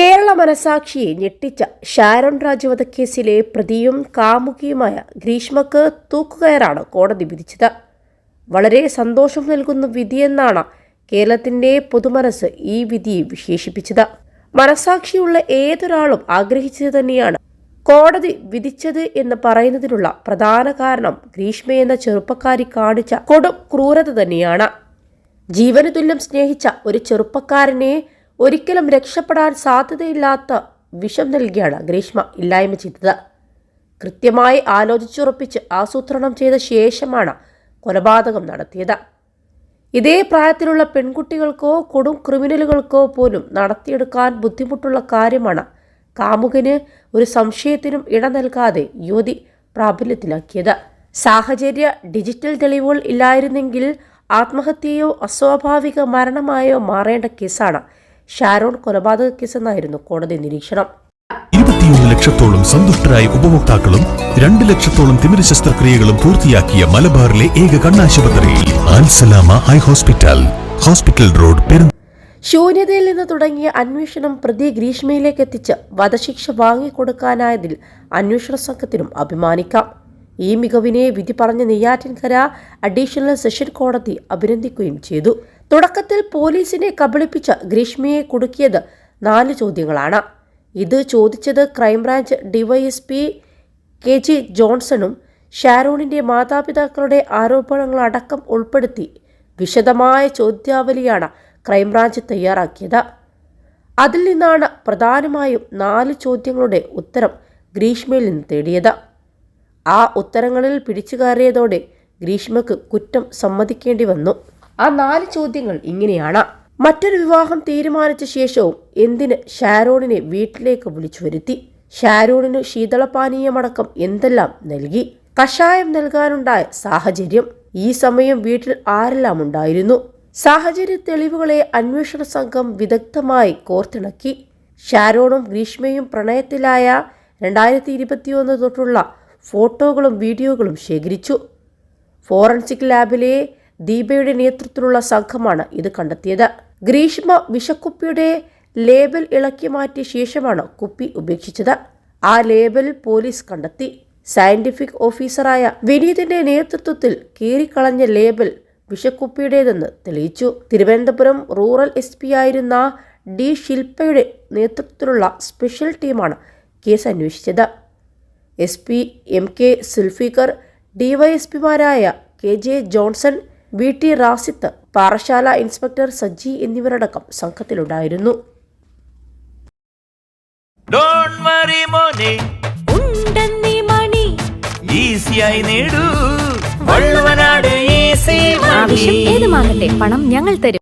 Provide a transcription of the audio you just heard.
കേരള മനസാക്ഷിയെ ഞെട്ടിച്ച ഷാരോൺ രാജ് വധക്കേസിലെ പ്രതിയും കാമുകിയുമായ ഗ്രീഷ്മക്ക് തൂക്കുകയറാണ് കോടതി വിധിച്ചത്. വളരെ സന്തോഷം നൽകുന്ന വിധിയെന്നാണ് കേരളത്തിന്റെ പൊതുമനസ് ഈ വിധിയെ വിശേഷിപ്പിച്ചത്. മനസാക്ഷിയുള്ള ഏതൊരാളും ആഗ്രഹിച്ചത് തന്നെയാണ് കോടതി വിധിച്ചത് എന്ന് പറയുന്നതിനുള്ള പ്രധാന കാരണം ഗ്രീഷ്മ എന്ന ചെറുപ്പക്കാരി കാണിച്ച കൊടും ക്രൂരത തന്നെയാണ്. ജീവന് തുല്യം സ്നേഹിച്ച ഒരു ചെറുപ്പക്കാരനെ ഒരിക്കലും രക്ഷപ്പെടാൻ സാധ്യതയില്ലാത്ത വിഷം നൽകിയാണ് ഗ്രീഷ്മ ഇല്ലായ്മ ചെയ്തത്. കൃത്യമായി ആലോചിച്ചുറപ്പിച്ച് ആസൂത്രണം ചെയ്ത ശേഷമാണ് കൊലപാതകം നടത്തിയത്. ഇതേ പ്രായത്തിലുള്ള പെൺകുട്ടികൾക്കോ കൊടും ക്രിമിനലുകൾക്കോ പോലും നടത്തിയെടുക്കാൻ ബുദ്ധിമുട്ടുള്ള കാര്യമാണ് കാമുകന് ഒരു സംശയത്തിനും ഇട നൽകാതെ യുവതി പ്രാബല്യത്തിലാക്കിയത്. സാഹചര്യ ഡിജിറ്റൽ തെളിവുകൾ ഇല്ലായിരുന്നെങ്കിൽ ആത്മഹത്യയോ അസ്വാഭാവിക മരണമായോ മാറേണ്ട കേസാണ് ഷാരോൺ കൊലപാതക കേസെന്നായിരുന്നു കോടതി നിരീക്ഷണം. ഇരുപത്തിയൊന്ന് ലക്ഷത്തോളം സന്തുഷ്ടരായ ഉപഭോക്താക്കളും രണ്ട് ലക്ഷത്തോളം തിമിര ശസ്ത്രക്രിയകളും പൂർത്തിയാക്കിയ മലബാറിലെ ഏക കണ്ണാശുപത്രിയിൽ Alsalama eye hospital hospital road Perunna ശൂന്യതയിൽ നിന്ന് തുടങ്ങിയ അന്വേഷണം പ്രതി ഗ്രീഷ്മയിലേക്ക് എത്തിച്ച് വധശിക്ഷ വാങ്ങിക്കൊടുക്കാനായതിൽ അന്വേഷണ സംഘത്തിനും അഭിമാനിക്കാം. ഈ മികവിനെ വിധി പറഞ്ഞ നെയ്യാറ്റിൻകര അഡീഷണൽ സെഷൻ കോടതി അഭിനന്ദിക്കുകയും ചെയ്തു. തുടക്കത്തിൽ പോലീസിനെ കബളിപ്പിച്ച ഗ്രീഷ്മയെ കുടുക്കിയത് നാല് ചോദ്യങ്ങളാണ്. ഇത് ചോദിച്ചത് crime branch DYSP K G ജോൺസണും ഷാരോണിന്റെ മാതാപിതാക്കളുടെ ആരോപണങ്ങളടക്കം ഉൾപ്പെടുത്തി വിശദമായ ചോദ്യാവലിയാണ് ക്രൈംബ്രാഞ്ച് തയ്യാറാക്കിയത്. അതിൽ നിന്നാണ് പ്രധാനമായും നാല് ചോദ്യങ്ങളുടെ ഉത്തരം ഗ്രീഷ്മയിൽ നിന്ന് തേടിയത്. ആ ഉത്തരങ്ങളിൽ പിടിച്ചു കയറിയതോടെ ഗ്രീഷ്മക്ക് കുറ്റം സമ്മതിക്കേണ്ടി വന്നു. ആ നാല് ചോദ്യങ്ങൾ ഇങ്ങനെയാണ്. മറ്റൊരു വിവാഹം തീരുമാനിച്ച ശേഷവും എന്തിന് ഷാരോണിനെ വീട്ടിലേക്ക് വിളിച്ചു വരുത്തി? ഷാരോണിന് ശീതളപാനീയമടക്കം എന്തെല്ലാം നൽകി? കഷായം നൽകാനുണ്ടായ സാഹചര്യം? ഈ സമയം വീട്ടിൽ ആരെല്ലാം ഉണ്ടായിരുന്നു? സാഹചര്യ തെളിവുകളെ അന്വേഷണ സംഘം വിദഗ്ധമായി കോർത്തിണക്കി. ഷാരോണും ഗ്രീഷ്മയും പ്രണയത്തിലായ രണ്ടായിരത്തി ഇരുപത്തിയൊന്ന് തൊട്ടുള്ള ഫോട്ടോകളും വീഡിയോകളും ശേഖരിച്ചു. ഫോറൻസിക് ലാബിലെ ദീപയുടെ നേതൃത്വത്തിലുള്ള സംഘമാണ് ഇത് കണ്ടെത്തിയത്. ഗ്രീഷ്മ വിഷക്കുപ്പിയുടെ ലേബൽ ഇളക്കി മാറ്റിയ ശേഷമാണ് കുപ്പി ഉപേക്ഷിച്ചത്. ആ ലേബൽ പോലീസ് കണ്ടെത്തി. സയന്റിഫിക് ഓഫീസറായ വിനീതിന്റെ നേതൃത്വത്തിൽ കീറിക്കളഞ്ഞ ലേബൽ വിഷക്കുപ്പിയുടേതെന്ന് തെളിയിച്ചു. തിരുവനന്തപുരം റൂറൽ എസ് പി ആയിരുന്ന ഡി ശില്പയുടെ നേതൃത്വത്തിലുള്ള സ്പെഷ്യൽ ടീമാണ് കേസ് അന്വേഷിച്ചത്. S P M K Sulfikar ഡിവൈഎസ്പിമാരായ K J Johnson V T Rasith Parassala inspector Sajji എന്നിവരടക്കം സംഘത്തിലുണ്ടായിരുന്നു. ഡോൺ വറി മോനെ. ഉണ്ടെന്നീ മണി. ഈസിയായി നേടൂ. വള്ളുവനാട് ഈസി ആവശ്യം ഏതുമാകട്ടെ പണം ഞങ്ങൾ തരും.